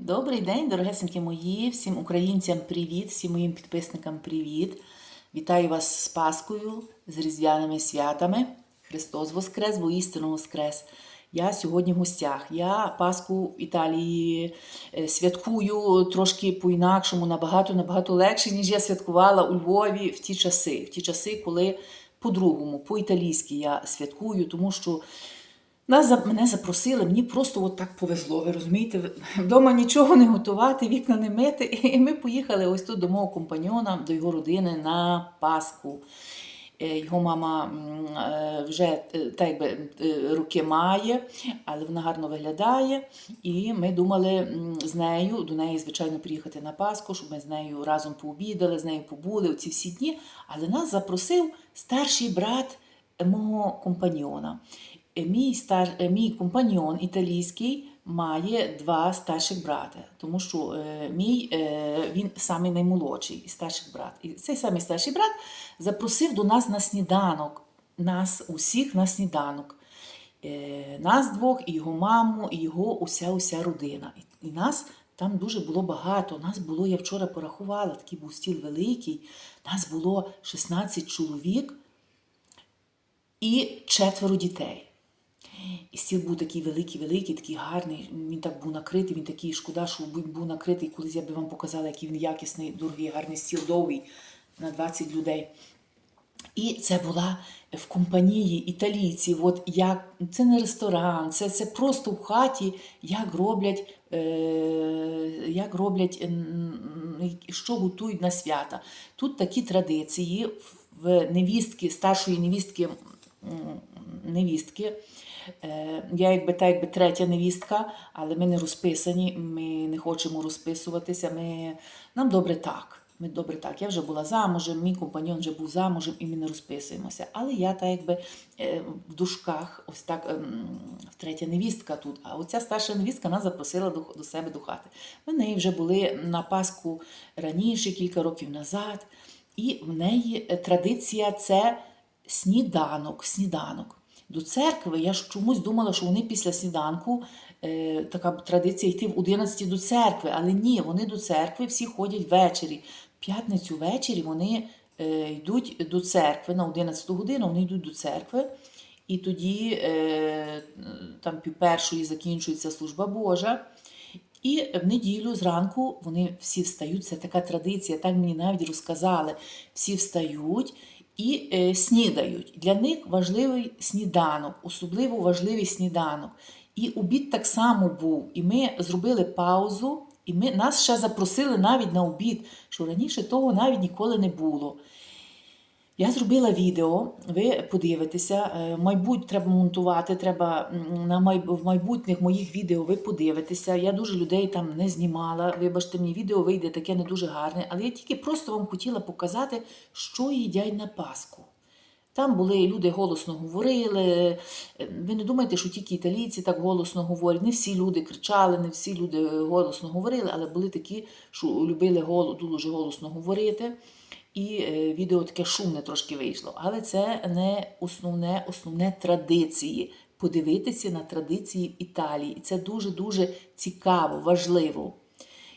Добрий день, дорогесенькі мої, всім українцям привіт, всім моїм підписникам привіт. Вітаю вас з Паскою, з Різдвяними святами. Христос Воскрес, бо істинно Воскрес. Я сьогодні в гостях. Я Пасху в Італії е, святкую трошки по-інакшому, набагато набагато легше, ніж я святкувала у Львові в ті часи. В ті часи, коли по-другому, по-італійськи я святкую, тому що нас мене запросили, мені просто от так повезло. Ви розумієте, вдома нічого не готувати, вікна не мити. І ми поїхали ось тут до мого компаньона, до його родини на Пасху. Е, Його мама е, вже е, так якби руки має, але вона гарно виглядає. І ми думали з нею, до неї, звичайно, приїхати на Пасху, щоб ми з нею разом пообідали, з нею побули ці всі дні. Але нас запросив старший брат мого компаньйона. Е, Мій, стар, е, мій компаньйон італійський має два старших брати, тому що е, мій е, він самий наймолодший із старших брат. І цей самий старший брат запросив до нас на сніданок, нас усіх на сніданок. Е, нас двох, і його маму, і його уся уся родина. І нас там дуже було багато. Нас було, я вчора порахувала, такий був стіл великий. Нас було 16 чоловік і четверо дітей. І стіл був такий великий, великий, такий гарний. Він так був накритий, він такий шкода, що був накритий. Колись я би вам показала, який він якісний, дорогий, гарний стіл довгий на 20 людей. І це була в компанії італійців. От як це не ресторан, це, це просто в хаті, як роблять, е, як роблять, що готують на свята. Тут такі традиції в невістки, старшої невістки, невістки. Е, Я якби та якби третя невістка, але ми не розписані, ми не хочемо розписуватися. Ми... Нам добре так. Ми добре так. Я вже була замужем, мій компаньон вже був замужем, і ми не розписуємося. Але я та якби е, в душках, ось так ем, третя невістка тут. А оця старша невістка нас запросила до, до себе до хати. Ми в неї вже були на Пасху раніше, кілька років назад. І в неї е, традиція це сніданок. сніданок. До церкви я ж чомусь думала, що вони після сніданку е, така традиція йти в 11 до церкви. Але ні, вони до церкви всі ходять ввечері. П'ятницю ввечері вони е, йдуть до церкви на 11 годину, вони йдуть до церкви. І тоді е, там пів першої закінчується служба Божа. І в неділю зранку вони всі встають. Це така традиція, так мені навіть розказали. Всі встають і е, снідають. Для них важливий сніданок, особливо важливий сніданок. І обід так само був. І ми зробили паузу, і ми, нас ще запросили навіть на обід, що раніше того навіть ніколи не було. Я зробила відео, ви подивитеся. е, Майбуть треба монтувати, треба на май... в майбутніх моїх відео ви подивитеся. Я дуже людей там не знімала. Вибачте, мені відео вийде таке не дуже гарне, але я тільки просто вам хотіла показати, що їдять на Пасху. Там були люди голосно говорили. Е, Ви не думайте, що тільки італійці так голосно говорять. Не всі люди кричали, не всі люди голосно говорили, але були такі, що любили дуже голосно говорити. І е, відео таке шумне трошки вийшло. Але це не основне, основне традиції. Подивитися на традиції в Італії. І це дуже-дуже цікаво, важливо.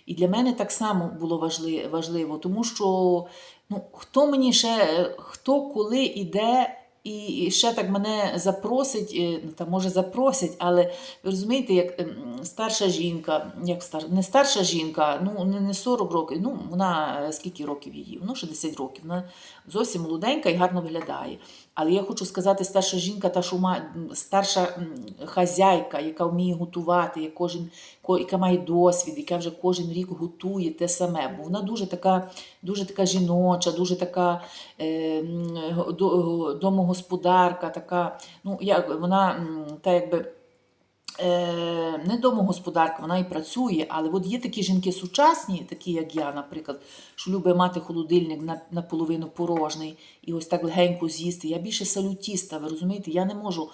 І для мене так само було важливо, тому що ну, хто мені ще, е, хто коли іде і ще так мене запросить, е, ну може запросять, але ви розумієте, як ем, старша жінка, як стар, не старша жінка, ну не, не 40 років, ну вона е, скільки років її? Ну 60 років. Вона зовсім молоденька і гарно виглядає. Але я хочу сказати, старша жінка, та має старша хазяйка, яка вміє готувати, як кожен, яка має досвід, яка вже кожен рік готує те саме. Бо вона дуже така, дуже така жіноча, дуже така е, домогосподарка, така, ну як вона та якби. Е, не домогосподарка, вона і працює, але от є такі жінки сучасні, такі як я, наприклад, що любить мати холодильник наполовину порожній і ось так легенько з'їсти. Я більше салютіста, ви розумієте, я не можу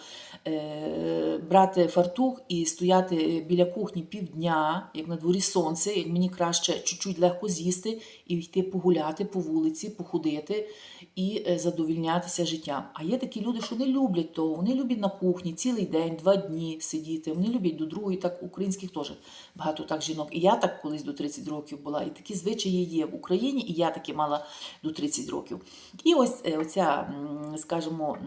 е, брати фартух і стояти біля кухні півдня, як на дворі сонце, як мені краще чуть-чуть легко з'їсти і йти погуляти по вулиці, походити і е, задовільнятися життям. А є такі люди, що не люблять того, вони люблять на кухні цілий день, два дні сидіти. Вони люблять до другої, так українських теж багато так жінок. І я так колись до 30 років була. І такі звичаї є в Україні, і я таки мала до 30 років. І ось е, оця, скажімо,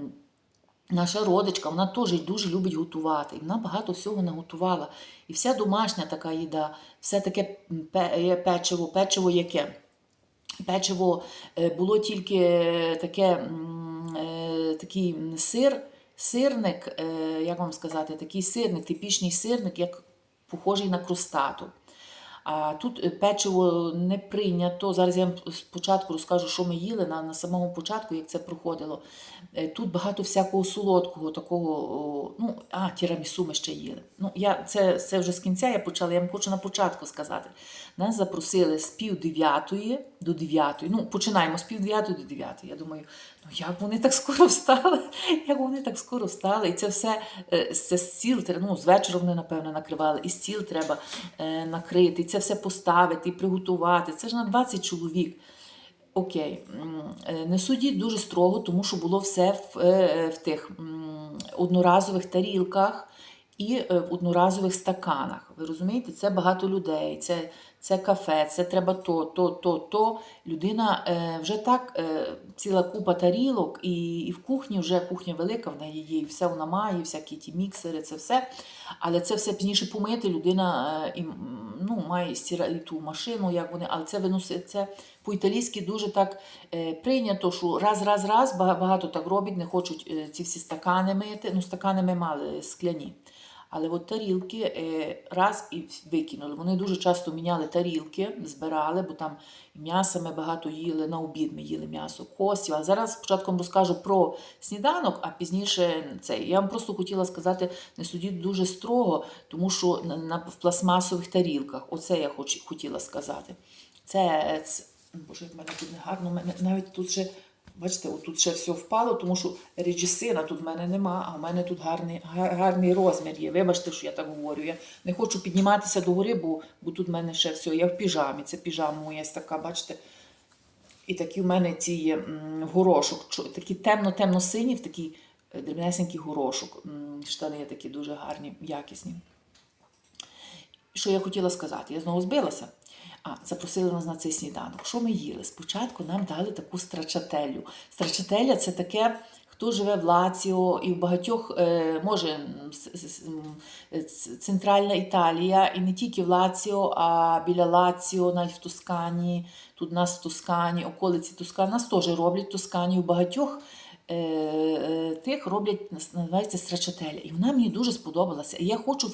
Наша родичка, вона теж дуже любить готувати. І вона багато всього наготувала. І вся домашня така їда, все таке е, печиво, печиво яке? Печиво е, було тільки таке, такий сир, сирник, як вам сказати, такий сирник, типічний сирник, як похожий на крустату. А тут е, печиво не прийнято. Зараз я спочатку розкажу, що ми їли на, на самому початку, як це проходило. Е, Тут багато всякого солодкого, такого, ну, а, тірамісу ми ще їли. Ну, я, це, це вже з кінця я почала, я вам хочу на початку сказати. Нас запросили з пів дев'ятої до дев'ятої. Ну, починаємо з пів дев'ятої до дев'ятої. Я думаю, ну як вони так скоро встали? Як вони так скоро встали? І це все е, це стіл, ну, з вечора вони, напевно, накривали, і стіл треба е, накрити, і це все поставити, і приготувати. Це ж на 20 чоловік. Окей, е, не судіть дуже строго, тому що було все в, в тих одноразових тарілках і в одноразових стаканах. Ви розумієте, це багато людей, це, це кафе, це треба то, то, то, то. Людина е, вже так, е, ціла купа тарілок, і, і в кухні вже кухня велика, в неї є, і все вона має, і всякі ті міксери, це все. Але це все пізніше помити. Людина е, ну, має стіра, і ту машину, як вони, але це виносить це по-італійськи дуже так е, прийнято, що раз, раз, раз багато так роблять, не хочуть е, ці всі стакани мити. Ну, стакани ми мали скляні. Але от тарілки е, раз і викинули. Вони дуже часто міняли тарілки, збирали, бо там м'яса ми багато їли, на обід ми їли м'ясо, костів. А зараз спочатку розкажу про сніданок, а пізніше цей. Я вам просто хотіла сказати, не судіть дуже строго, тому що на, на, в пластмасових тарілках, оце я хоч, хотіла сказати. Це, це боже, в мене тут не гарно, мене навіть тут ще. Бачите, отут ще все впало, тому що режисина тут в мене нема, а в мене тут гарний, гарний розмір є. Вибачте, що я так говорю. Я не хочу підніматися до гори, бо, бо тут в мене ще все. Я в піжамі. Це піжама моя така, бачите. І такі в мене ці є горошок, такі темно-темно-сині, в такий е, дрібнесенький горошок. Штани такі дуже гарні, якісні. Що я хотіла сказати? Я знову збилася. А, запросили нас на цей сніданок. Що ми їли? Спочатку нам дали таку страчателю. Страчателя це таке, хто живе в Лаціо і в багатьох, е, може, центральна Італія, і не тільки в Лаціо, а біля Лаціо, навіть в Тоскані. Тут нас в Тоскані, околиці Тоскані, нас теж роблять в Тоскані, у багатьох е, е, тих роблять, називається страчателя. І вона мені дуже сподобалася. І я хочу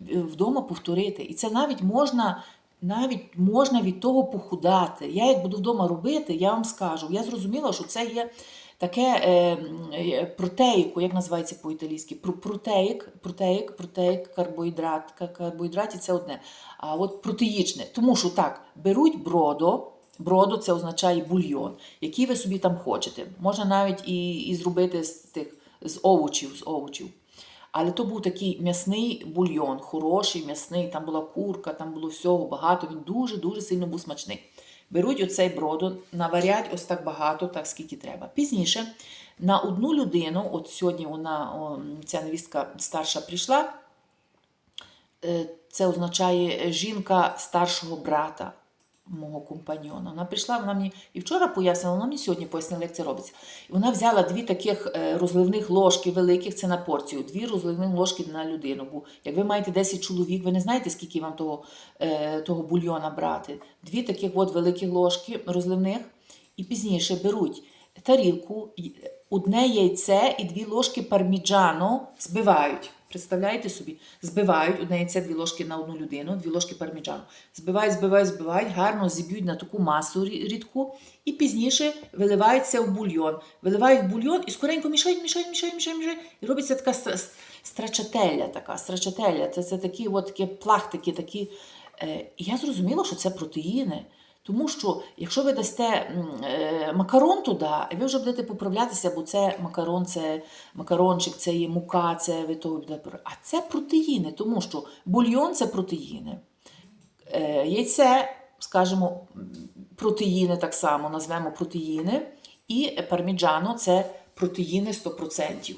вдома повторити. І це навіть можна. Навіть можна від того похудати. Я як буду вдома робити, я вам скажу. Я зрозуміла, що це є таке е, е, протеїку, як називається по-італійськи? Про- Протеїк, протеїк, протеїк, карбоїдрат. Ка- Карбоїдраті це одне. А от протеїчне. Тому що так, беруть бродо, бродо це означає бульйон, який ви собі там хочете. Можна навіть і, і зробити з тих з овочів, з овочів. Але то був такий м'ясний бульйон, хороший, м'ясний, там була курка, там було всього багато. Він дуже-дуже сильно був смачний. Беруть оцей бродо, наварять ось так багато, так скільки треба. Пізніше на одну людину, от сьогодні вона, о, ця невістка старша прийшла, е, це означає жінка старшого брата мого компаньйона. Вона прийшла, вона мені і вчора пояснила, вона мені сьогодні пояснила, як це робиться. І вона взяла дві таких е, розливних ложки великих, це на порцію, дві розливних ложки на людину. Бо як ви маєте 10 чоловік, ви не знаєте, скільки вам того, е, того бульйона брати. Дві таких от великі ложки розливних, і пізніше беруть тарілку, одне яйце і дві ложки парміджано збивають. Представляєте собі? Збивають одне яйце, дві ложки на одну людину, дві ложки парміджану. Збивають, збивають, збивають, гарно зіб'ють на таку масу рідку, і пізніше виливають це в бульйон. Виливають в бульйон і скоренько мішають, мішають, мішають, мішають, мішають. І робиться така страчателя, така страчателя. Це, це такі от такі плахтики, такі. Е, я зрозуміла, що це протеїни. Тому що якщо ви дасте е, макарон туди, ви вже будете поправлятися, бо це макарон, це макарончик, це є мука, це ви того будете. А це протеїни, тому що бульйон це протеїни. Е, яйце, скажімо, протеїни так само, назвемо протеїни. І парміджано це протеїни 100%.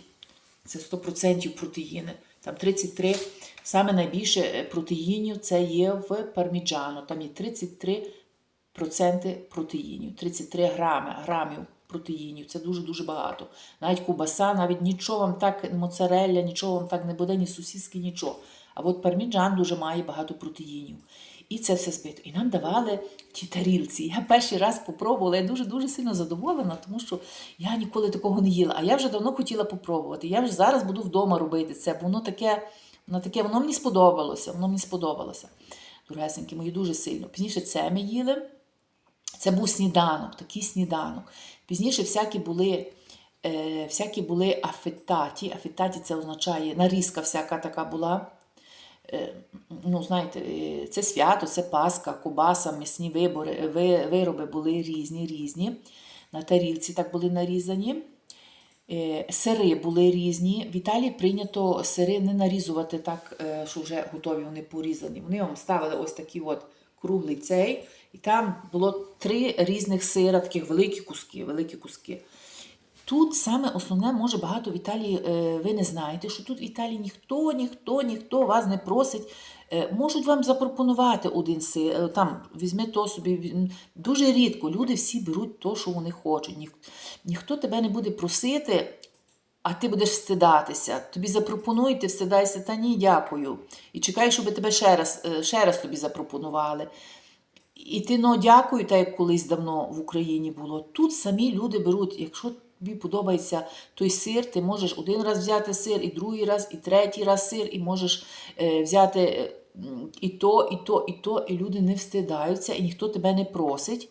Це 100% протеїни. Там 33. Саме найбільше е, протеїнів це є в парміджано. Там є 33% протеїнів, 33 грами, грамів протеїнів. Це дуже-дуже багато. Навіть кубаса, навіть нічого вам так, моцарелля, нічого вам так не буде, ні сусіски, нічого. А от парміджан дуже має багато протеїнів. І це все збито. І нам давали ті тарілці. Я перший раз попробувала, я дуже-дуже сильно задоволена, тому що я ніколи такого не їла. А я вже давно хотіла попробувати. Я вже зараз буду вдома робити це, бо воно таке, воно таке, воно мені сподобалося. Воно мені сподобалося. Дорогесенькі мої дуже сильно. Пізніше це ми їли. Це був сніданок, такий сніданок. Пізніше всякі були, е, всякі були афетаті. Афетаті це означає нарізка всяка така була. Е, ну, знаєте, е, це свято, це Пасха, кубаса, м'ясні вибори, ви- вироби були різні, різні. На тарілці так були нарізані. Е, Сири були різні. В Італії прийнято сири не нарізувати так, е, що вже готові, вони порізані. Вони вам ставили ось такий от круглий цей, і там було три різних сира, таких великі куски, великі куски. Тут саме основне, може, багато в Італії е, ви не знаєте, що тут в Італії ніхто, ніхто, ніхто вас не просить. Е, Можуть вам запропонувати один сир, е, там візьми то собі. Дуже рідко люди всі беруть то, що вони хочуть. Ніхто тебе не буде просити, а ти будеш встидатися. Тобі запропонують, ти встидайся, та ні, дякую. І чекай, щоб тебе ще раз, е, ще раз тобі запропонували. І ти ну дякую, так як колись давно в Україні було. Тут самі люди беруть, якщо тобі подобається той сир, ти можеш один раз взяти сир, і другий раз, і третій раз сир, і можеш е, взяти е, і то, і то, і то, і люди не встидаються, і ніхто тебе не просить.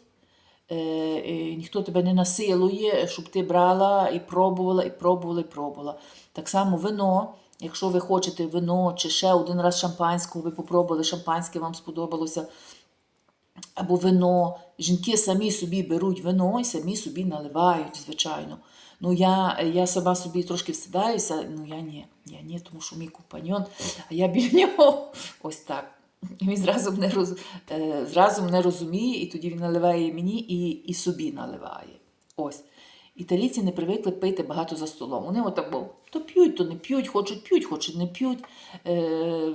Е, ніхто тебе не насилує, щоб ти брала і пробувала, і пробувала, і пробувала. Так само вино. Якщо ви хочете вино чи ще один раз шампанського, ви попробували шампанське, вам сподобалося, або вино. Жінки самі собі беруть вино і самі собі наливають, звичайно. Ну, я, я сама собі трошки встидаюся, ну я ні, я ні, тому що мій компаньон, а я біля нього ось так. І Він зразу мене, роз, е, зразу мене розуміє, і тоді він наливає мені і, і собі наливає. Ось. Італійці не привикли пити багато за столом. Вони отак, бо, то п'ють, то не п'ють, хочуть п'ють, хочуть не п'ють. Е,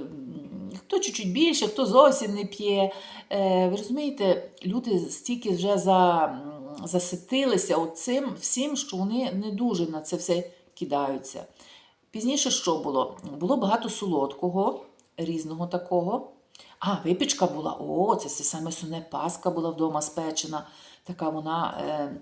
хто чуть-чуть більше, хто зовсім не п'є. Е, ви розумієте, люди стільки вже за, заситилися оцим всім, що вони не дуже на це все кидаються. Пізніше що було? Було багато солодкого, різного такого. А, випічка була. О, це саме суне паска була вдома спечена. Така вона. Е,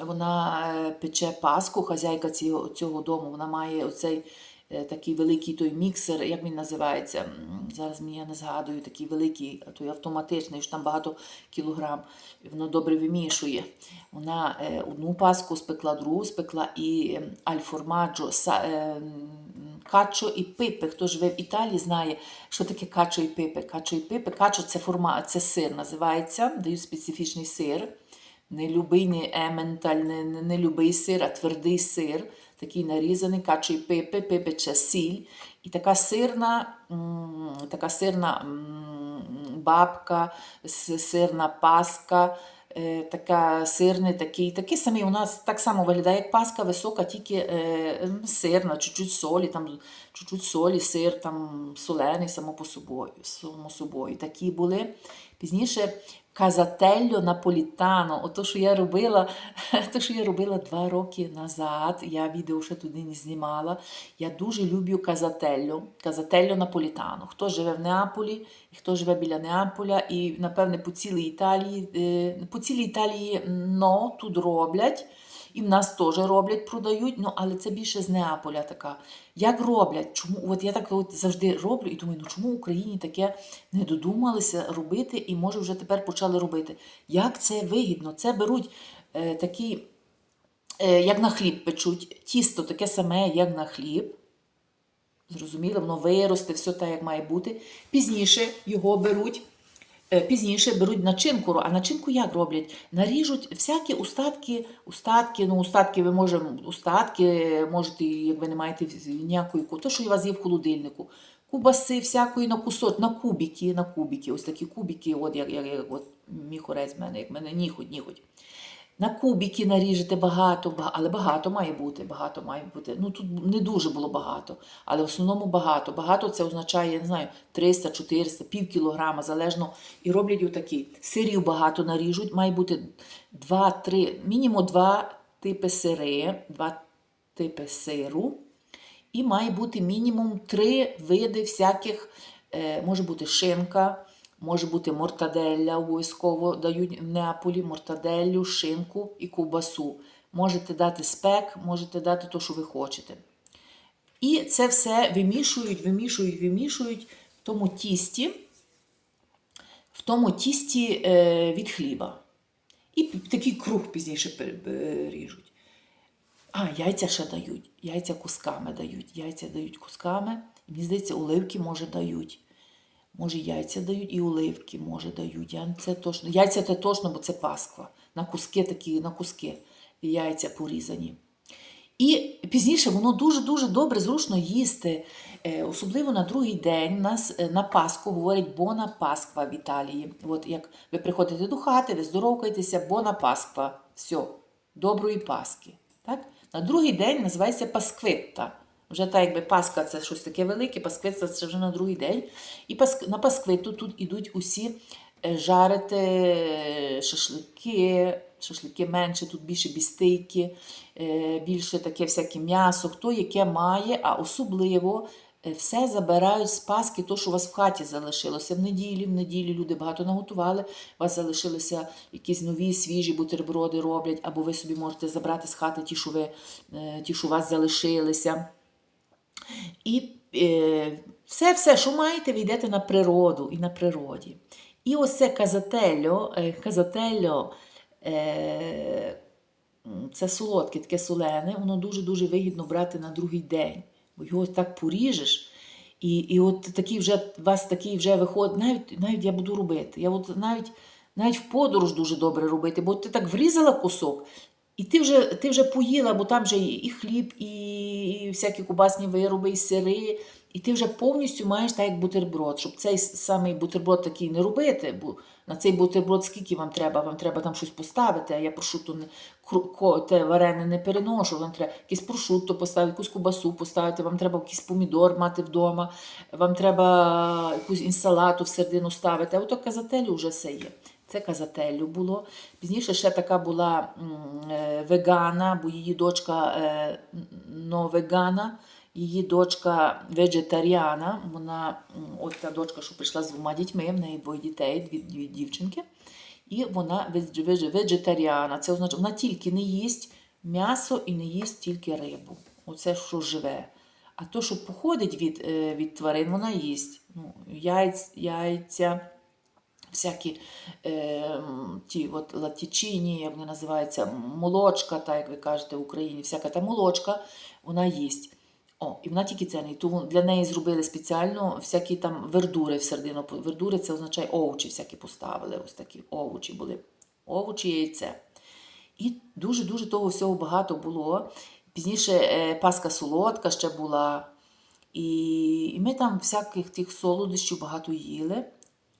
вона е, пече паску, хазяйка цього, цього дому. Вона має оцей е, такий великий той міксер, як він називається. Зараз мені я не згадую, такий великий, той автоматичний, що там багато кілограм. Воно добре вимішує. Вона е, одну паску спекла, другу спекла і ем, альформаджо, са, е, качо і пипе. Хто живе в Італії, знає, що таке качо і пипе. Качо і пипе. Качо це форма, це сир називається, дають специфічний сир. Не любий, не ементаль, не, не, не любий сир, а твердий сир, такий нарізаний, качо і пипе, пипе це сіль. І така сирна, така сирна бабка, сирна паска, така сирний такий, такий самий у нас так само виглядає, як паска висока, тільки е, сирна, чуть-чуть солі, там чуть-чуть солі, сир там солений само по собою, само собою. Такі були. Пізніше казательо наполітано. Ото, що я робила, то, що я робила два роки назад. Я відео ще туди не знімала. Я дуже люблю казательо, казательо наполітано. Хто живе в Неаполі, і хто живе біля Неаполя, і, напевне, по цілій Італії, е, по цілій Італії но тут роблять. І в нас теж роблять, продають, ну але це більше з Неаполя така. Як роблять? Чому? От я так от завжди роблю і думаю, ну чому в Україні таке не додумалися робити і може вже тепер почали робити? Як це вигідно? Це беруть е, такі, е, як на хліб печуть, тісто таке саме, як на хліб. Зрозуміло, воно виросте, все так, як має бути. Пізніше його беруть. Е, Пізніше беруть начинку, а начинку як роблять? Наріжуть всякі устатки, устатки, ну устатки ви можемо, устатки, можете, як ви не маєте ніякої то, що у вас є в холодильнику. Кубаси всякої на кусок, на кубики, на кубики, ось такі кубики, от як, як, як от міхорець в мене, як мене ніхоть, ніхоть. На кубики наріжете багато, але багато має бути. Багато має бути. Ну тут не дуже було багато, але в основному багато. Багато це означає, я не знаю, 300, 400, пів кілограма, залежно. І роблять отакі. Сирів багато наріжуть, має бути 2-3, мінімум 2 типи сири, 2 типи сиру. І має бути мінімум три види всяких, е, може бути шинка, може бути мортаделля, обов'язково дають в Неаполі мортаделлю, шинку і ковбасу. Можете дати спек, можете дати те, що ви хочете. І це все вимішують, вимішують, вимішують в тому тісті, в тому тісті е, від хліба. І такий круг пізніше е, ріжуть. А, яйця ще дають. Яйця кусками дають. Яйця дають кусками. Мені здається, оливки може дають. Може, яйця дають і оливки, може дають. Я це точно. Яйця це точно, бо це Пасква. На куски такі, на куски яйця порізані. І пізніше воно дуже-дуже добре, зручно їсти. Е, Особливо на другий день нас е, на Пасху говорять Бона Пасква в Італії. От як ви приходите до хати, ви здоровкаєтеся, Бона Пасква. Все, доброї Пасхи. Так? На другий день називається Пасквитта. Вже так, якби Пасха це щось таке велике, Пасквитта це вже на другий день. І на Пасквитту тут ідуть усі е, жарити е, шашлики, шашлики менше, тут більше бістейки, е, більше таке всяке м'ясо, хто яке має, а особливо все забирають з Пасхи, то, що у вас в хаті залишилося. В неділі, в неділі люди багато наготували, у вас залишилися якісь нові свіжі бутерброди роблять, або ви собі можете забрати з хати ті, що, ви, ті, що у вас залишилися. І е, все, все, що маєте, ви йдете на природу і на природі. І ось це казательо, е, казательо е, це солодке, таке солене, воно дуже-дуже вигідно брати на другий день. Бо його так поріжеш. І, і от такий вже, вас такий вже виходить, навіть, навіть я буду робити. Я от навіть, навіть в подорож дуже добре робити, бо ти так врізала кусок, і ти вже, ти вже поїла, бо там вже і хліб, і, всякі кубасні вироби, і сири. І ти вже повністю маєш так як бутерброд, щоб цей самий бутерброд такий не робити, бо на цей бутерброд скільки вам треба? Вам треба там щось поставити, а я прошутто не те варене не переношу. Вам треба якийсь прошутто поставити, якусь кубасу поставити, вам треба якийсь помідор мати вдома, вам треба якусь інсалату всередину ставити. А ото казателю вже все є. Це казателю було. Пізніше ще така була е, вегана, бо її дочка е, но вегана, її дочка вегетаріана. Вона, от та дочка, що прийшла з двома дітьми, в неї двоє дітей, дві, дві дівчинки. І вона вегетаріана. Це означає, вона тільки не їсть м'ясо і не їсть тільки рибу. Оце що живе. А то, що походить від, е, від тварин, вона їсть. Ну, яйць, яйця, всякі е, ті от латічині, як вони називаються, молочка, так як ви кажете в Україні, всяка та молочка, вона їсть. О, і вона тільки це не. Тому для неї зробили спеціально всякі там вердури всередину. Вердури це означає овочі всякі поставили. Ось такі овочі були. Овочі, яйце. І дуже-дуже того всього багато було. Пізніше е, Паска солодка ще була. І ми там всяких тих солодощів багато їли.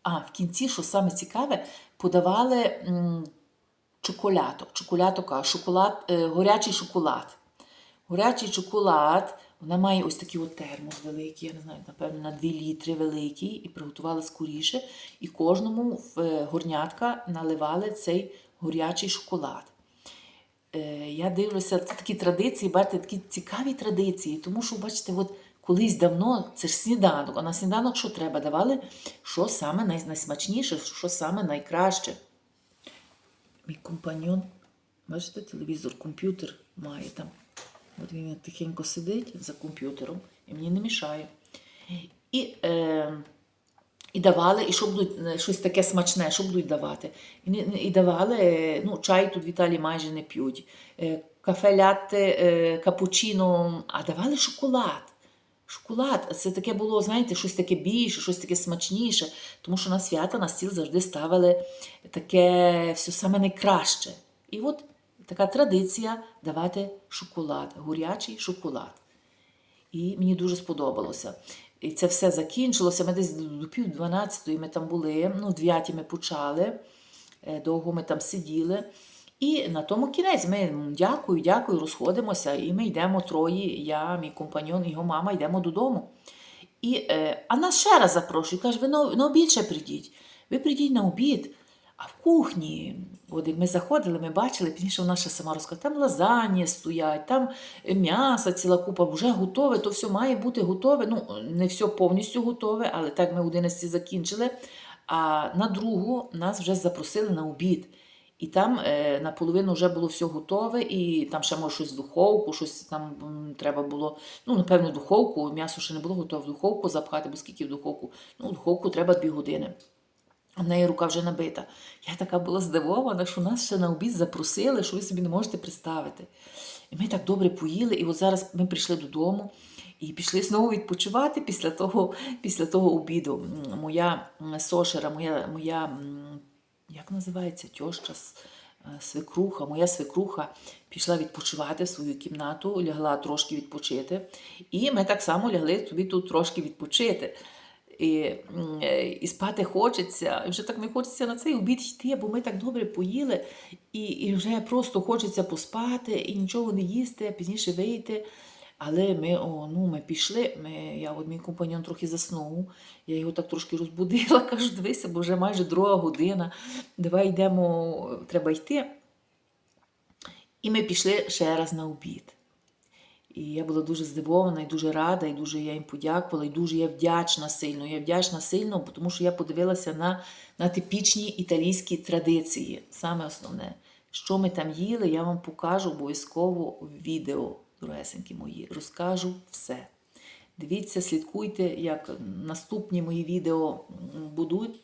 А в кінці, що саме цікаве, подавали м, чоколято. Чоколято, шоколад, е, горячий шоколад. Горячий шоколад, вона має ось такий от термос великий, я не знаю, напевно, на 2 літри великий, і приготувала скоріше. І кожному в е, горнятка наливали цей горячий шоколад. Е, я дивлюся, це такі традиції, бачите, такі цікаві традиції, тому що, бачите, от колись давно це ж сніданок, а на сніданок що треба? Давали, що саме найсмачніше, що саме найкраще. Мій компаньон, бачите, телевізор, комп'ютер має там. От він тихенько сидить за комп'ютером і мені не мішає. І, е, і давали, і що будуть е, щось таке смачне, що будуть давати. І, і давали, е, ну, чай тут в Італії майже не п'ють. Е, Кафе лятте, е, капучино, а давали шоколад. Шоколад, це таке було, знаєте, щось таке більше, щось таке смачніше, тому що на свята на стіл завжди ставили таке все саме найкраще. І от така традиція давати шоколад, горячий шоколад. І мені дуже сподобалося. І це все закінчилося. Ми десь до пів дванадцятої ми там були, ну, в дев'ятій ми почали, е, довго ми там сиділи. І на тому кінець ми дякую, дякую, розходимося, і ми йдемо троє, я, мій компаньон, його мама, йдемо додому. І, е, а нас ще раз запрошують, каже, ви на, на обід ще прийдіть. Ви прийдіть на обід. А в кухні, от ми заходили, ми бачили, пізніше вона ще сама розказала, там лазаньї стоять, там м'ясо, ціла купа, вже готове, то все має бути готове. Ну, не все повністю готове, але так ми в 11 закінчили. А на другу нас вже запросили на обід. І там е, наполовину вже було все готове, і там ще може щось в духовку, щось там м, треба було, ну, напевно, духовку, м'ясо ще не було готове в духовку запхати, бо скільки в духовку. Ну, в духовку треба дві години. А в неї рука вже набита. Я така була здивована, що нас ще на обід запросили, що ви собі не можете представити. І ми так добре поїли, і от зараз ми прийшли додому і пішли знову відпочивати після того, після того обіду. Моя сошера, моя, моя як називається, тьоща, е, свекруха, моя свекруха пішла відпочивати в свою кімнату, лягла трошки відпочити. І ми так само лягли собі тут трошки відпочити. І, е, і спати хочеться, і вже так не хочеться на цей обід йти, бо ми так добре поїли, і, і вже просто хочеться поспати і нічого не їсти, пізніше вийти. Але ми, о, ну, ми пішли, ми, я, от мій компаньон трохи заснув, я його так трошки розбудила, кажу, дивися, бо вже майже друга година, давай йдемо, треба йти. І ми пішли ще раз на обід. І я була дуже здивована і дуже рада, і дуже я їм подякувала, і дуже я вдячна сильно. Я вдячна сильно, тому що я подивилася на, на типічні італійські традиції. Саме основне, що ми там їли, я вам покажу обов'язково в відео, дорогесенькі мої. Розкажу все. Дивіться, слідкуйте, як наступні мої відео будуть.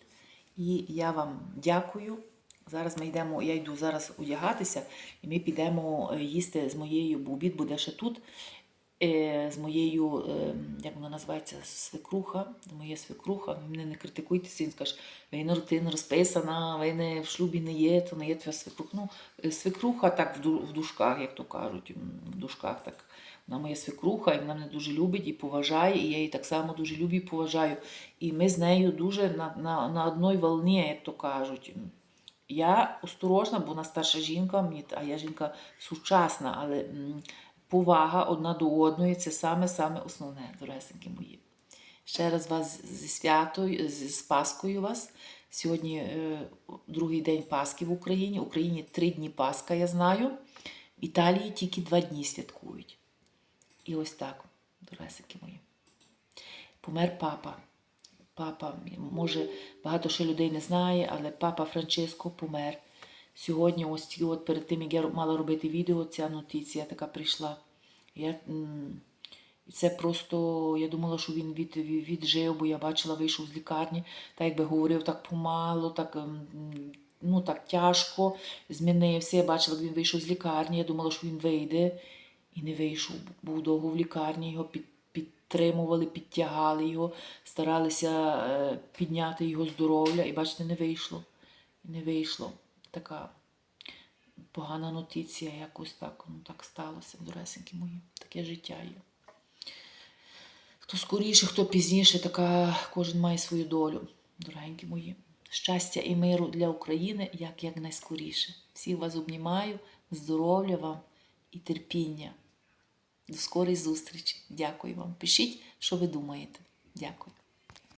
І я вам дякую. Зараз ми йдемо, я йду зараз одягатися, і ми підемо е, їсти з моєю, обід буде ще тут. Е, З моєю, е, як вона називається, свекруха, моя свекруха, мене не критикуйте, син скаже, ви не рутина розписана, ви не в шлюбі не є, то не є твоя свекруха. Ну, е, свекруха так в ду- дужках, як то кажуть, в дужках так. Вона моя свекруха, і вона мене дуже любить і поважає, і я її так само дуже люблю і поважаю. І ми з нею дуже на, на, на одній волні, як то кажуть. Я осторожна, бо вона старша жінка, а я жінка сучасна, але повага одна до одної це саме-саме основне, дорогесенькі мої. Ще раз вас зі святою, з Паскою вас. Сьогодні е, другий день Пасхи в Україні. В Україні три дні Пасха, я знаю. В Італії тільки два дні святкують. І ось так, дорогесенькі мої. Помер папа. Папа, може, багато ще людей не знає, але папа Франческо помер. Сьогодні, ось ті- от перед тим, як я мала робити відео, ця нотиція така прийшла. Я, це просто, я думала, що він від, від- віджив, бо я бачила, вийшов з лікарні, так якби говорив так помало, так, ну, так тяжко, змінився. Я бачила, як він вийшов з лікарні. Я думала, що він вийде і не вийшов. Був довго в лікарні, його під, підтримували, підтягали його, старалися е, підняти його здоров'я, і бачите, не вийшло. Не вийшло. Така погана нотиція, якось так, ну так сталося, доресенькі мої. Таке життя є. Хто скоріше, хто пізніше, така кожен має свою долю, дорогенькі мої. Щастя і миру для України як якнайскоріше. Всіх вас обнімаю, здоров'я вам і терпіння. До скорої зустрічі. Дякую вам. Пишіть, що ви думаєте. Дякую.